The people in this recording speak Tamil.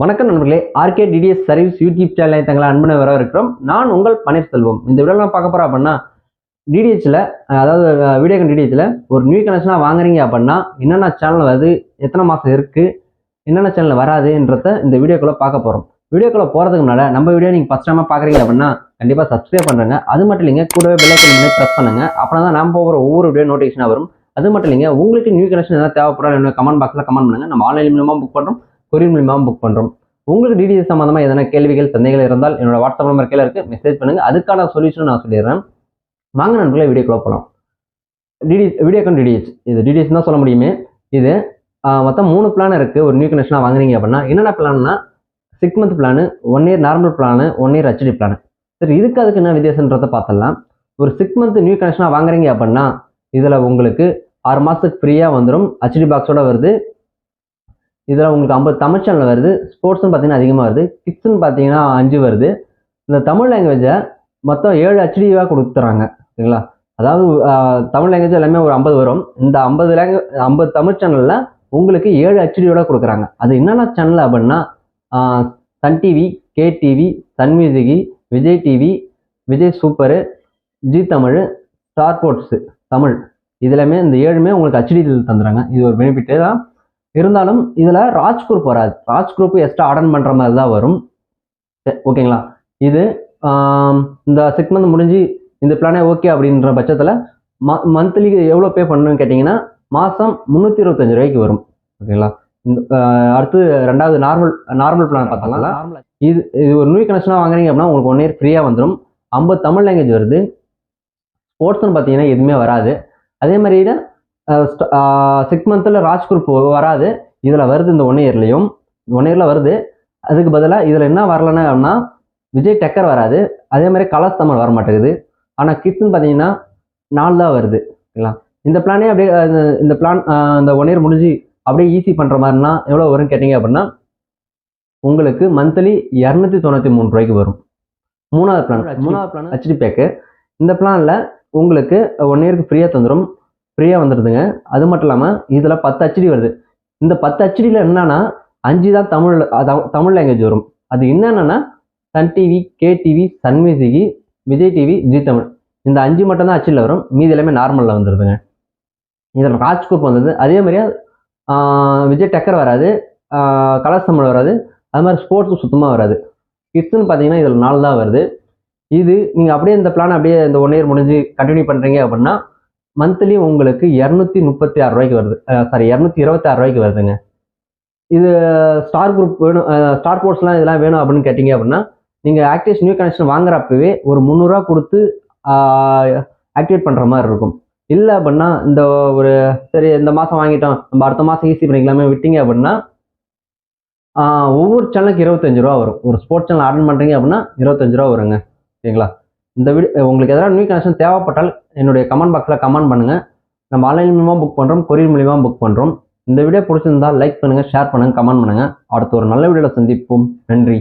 வணக்கம் நண்பர்களே ஆர்கே டிடிஎஸ் சர்வீஸ் யூடியூப் சேனலை தங்களை அன்பனை வர இருக்கிறோம் நான் உங்கள் பன்னீர்செல்வம். இந்த வீடியோவில் நான் பார்க்க போகிறோம் அப்படின்னா டிடிஹெச்சில் அதாவது வீடியோகன் டிடிஹெச்சில் ஒரு நியூ கனெக்ஷனாக வாங்குறீங்க அப்படின்னா என்னென்ன சேனல் வருது எத்தனை மாதம் இருக்குது என்னென்ன சேனல் வராதுன்றத இந்த வீடியோக்குள்ளே பார்க்க போகிறோம் வீடியோக்குள்ளே போகிறதுக்கு முன்னால் நம்ம வீடியோ நீங்கள் ஃபஸ்ட் டைமாக பார்க்குறீங்க அப்படின்னா கண்டிப்பாக சப்ஸ்கிரைப் பண்ணுறங்க அது மட்டும் இல்லைங்க கூடவே பெல்லைக்கன் பண்ணி ப்ரெஸ் பண்ணுங்க. அப்படின்னா தான் நம்ம போகிற ஒவ்வொரு வீடியோ நோட்டிஃபிகேஷனாக வரும். அது மட்டும் இல்லைங்க உங்களுக்கு நியூ கனெக்ஷன் எதாவது தேவைப்படாது கமெண்ட் பாக்ஸில் கமெண்ட் பண்ணுங்கள் நம்ம ஆன்லைன் மூலமாக புக் பண்ணுறோம் கொரியர் மூலியமாக புக் பண்ணுறோம் உங்களுக்கு டிடிஎஸ் சம்மந்தமாக எதனா கேள்விகள் சந்தைகள் இருந்தால் என்னோட வாட்ஸ்அப் நம்பர் கீழே இருக்குது மெசேஜ் பண்ணுங்க. அதுக்கான சொல்யூஷன் நான் சொல்லிடுறேன். வாங்க வீடியோ வீடியோக்குள்ள போகலாம் டிடி வீடியோ கான் டிடிஎஸ் இது டிடிஎஸ் தான் சொல்ல முடியுமே. இது மொத்தம் மூணு பிளான் இருக்குது ஒரு நியூ கனெக்ஷனாக வாங்குறீங்க அப்படின்னா என்னென்ன பிளான்னா six month plan one year normal plan one year HD plan சரி இதுக்கு அதுக்கு என்ன வித்தியாசன்றதை பார்த்தலாம் ஒரு சிக்ஸ் மந்த் நியூ கனெக்ஷனாக வாங்குறீங்க அப்படின்னா இதில் உங்களுக்கு ஆறு மாதத்துக்கு ஃப்ரீயாக வந்துடும் ஹெச்டி பாக்ஸோட வருது. இதில் உங்களுக்கு ஐம்பது தமிழ் சேனல் வருது ஸ்போர்ட்ஸ்னு பார்த்தீங்கன்னா அதிகமாக வருது கிட்ஸ்னு பார்த்தீங்கன்னா அஞ்சு வருது. இந்த தமிழ் லாங்குவேஜை மொத்தம் ஏழு ஹெச்டிவாக கொடுத்துறாங்க சரிங்களா? அதாவது தமிழ் லாங்குவேஜ் எல்லாமே ஒரு ஐம்பது வரும். இந்த ஐம்பது லாங்குவேஜ் ஐம்பது தமிழ் சேனலில் உங்களுக்கு ஏழு ஹெச்டியோட கொடுக்குறாங்க. அது என்னென்ன சேனல் அப்படின்னா Sun TV K TV Sun மியூசிகி Vijay TV Vijay super Zee Tamil Star Sports Tamil. இதுலையுமே இந்த ஏழுமே உங்களுக்கு ஹெச்டியில் தந்துடுறாங்க. இது ஒரு பெனிஃபிட்டு தான் இருந்தாலும் இதில் ராஜ் குரூப் வராது. ராஜ் குரூப் எக்ஸ்ட்ரா அடன் பண்ணுற மாதிரி தான் வரும். சரி, ஓகேங்களா? இது இந்த சிக்ஸ் மந்த் முடிஞ்சு இந்த பிளானே ஓகே அப்படின்ற பட்சத்தில் ம மந்த்லி எவ்வளோ பே பண்ணணும்னு கேட்டிங்கன்னா மாதம் முந்நூற்றி இருபத்தஞ்சு ரூபாய்க்கு வரும். ஓகேங்களா? இந்த அடுத்து ரெண்டாவது நார்மல் நார்மல் பிளான் பார்த்தாங்களா இது இது ஒரு நியூ கனெக்ஷனாக வாங்குறீங்க அப்படின்னா உங்களுக்கு ஒன் இயர் ஃப்ரீயாக வந்துடும் ஐம்பது தமிழ் லாங்குவேஜ் வருது. ஸ்போர்ட்ஸ்னு பார்த்தீங்கன்னா எதுவுமே வராது. அதே மாதிரி சிக்ஸ் மந்த்தில் ராஜ் குரூப் வராது இதில் வருது இந்த ஒன் இயர்லையும் ஒன் இயரில் வருது அதுக்கு பதிலாக இதில் என்ன வரலன்னா அப்படின்னா விஜய் டெக்கர் வராது அதே மாதிரி கலர்ஸ் தமிழ் வர மாட்டேங்குது ஆனால் கிட்ஸ்னு பார்த்தீங்கன்னா நாலு தான் வருது ஓகேங்களா இந்த பிளானே அப்படியே இந்த பிளான் இந்த ஒன் இயர் முடிஞ்சு அப்படியே ஈஸி பண்ணுற மாதிரினா எவ்வளோ வரும்னு கேட்டிங்க அப்படின்னா உங்களுக்கு மந்த்லி இரநூத்தி தொண்ணூற்றி மூணு ரூபாய்க்கு வரும் மூணாவது பிளான் மூணாவது பிளான் ஹெச்டி பேக்கு இந்த பிளானில் உங்களுக்கு ஒன் இயருக்கு ஃப்ரீயாக தந்துடும் ஃப்ரீயாக வந்துடுதுங்க அது மட்டும் இல்லாமல் இதில் பத்து அச்சடி வருது. இந்த பத்து அச்சடியில் என்னன்னா அஞ்சு தான் தமிழ் தமிழ் லாங்குவேஜ் வரும். அது என்னென்னா Sun TV K TV Sun Vijay TV Zee Tamil இந்த அஞ்சு மட்டும் தான் வரும். மீதி எல்லாமே நார்மலில் வந்துடுதுங்க இதில் ராஜ்குரூப் வந்தது. அதே மாதிரியே விஜய் டக்கர் வராது. கலர்ஸ் தமிழ் வராது. அது மாதிரி ஸ்போர்ட்ஸும் சுத்தமாக வராது. கிட்ஸ்னு பார்த்தீங்கன்னா இதில் நாலு தான் வருது. இது நீங்கள் அப்படியே இந்த பிளான் அப்படியே இந்த ஒன் இயர் முடிஞ்சு கண்டினியூ பண்ணுறீங்க அப்படின்னா மந்த்லி உங்களுக்கு இரநூத்தி முப்பத்தி ஆறு ரூபாய்க்கு வருது. சாரி இரநூத்தி இருபத்தி ஆறு ரூபாய்க்கு வருதுங்க. இது ஸ்டார் குரூப் வேணும் ஸ்டார் ஸ்போர்ட்ஸ்லாம் இதெல்லாம் வேணும் அப்படின்னு கேட்டிங்க அப்படின்னா நீங்கள் ஆக்டிவேஷன் நியூ கனெக்ஷன் வாங்குறப்பவே ஒரு முந்நூறுரூவா கொடுத்து ஆக்டிவேட் பண்ணுற மாதிரி இருக்கும். இல்லை அப்படின்னா இந்த ஒரு சரி இந்த மாதம் வாங்கிட்டோம் நம்ம அடுத்த மாதம் ஈஸி பண்ணிக்கலாமே விட்டீங்க அப்படின்னா ஒவ்வொரு சேனலுக்கு இருபத்தஞ்சு ரூபா வரும். ஒரு ஸ்போர்ட்ஸ் சேனல் ஆர்டர் பண்ணுறீங்க அப்படின்னா இருபத்தஞ்சு ரூபா வருங்க. சரிங்களா? இந்த வீடியோ உங்களுக்கு எதனா நியூ கனெக்ஷன் தேவைப்பட்டால் என்னுடைய கமெண்ட் பாக்ஸில் கமெண்ட் பண்ணுங்கள் நம்ம ஆன்லைன் மூலியமாக புக் பண்ணுறோம் கொரியர் மூலியமாக புக் பண்ணுறோம் இந்த வீடியோ பிடிச்சிருந்தால் லைக் பண்ணுங்கள் ஷேர் பண்ணுங்கள் கமெண்ட் பண்ணுங்கள் அடுத்து ஒரு நல்ல வீடியோவில் சந்திப்போம். நன்றி.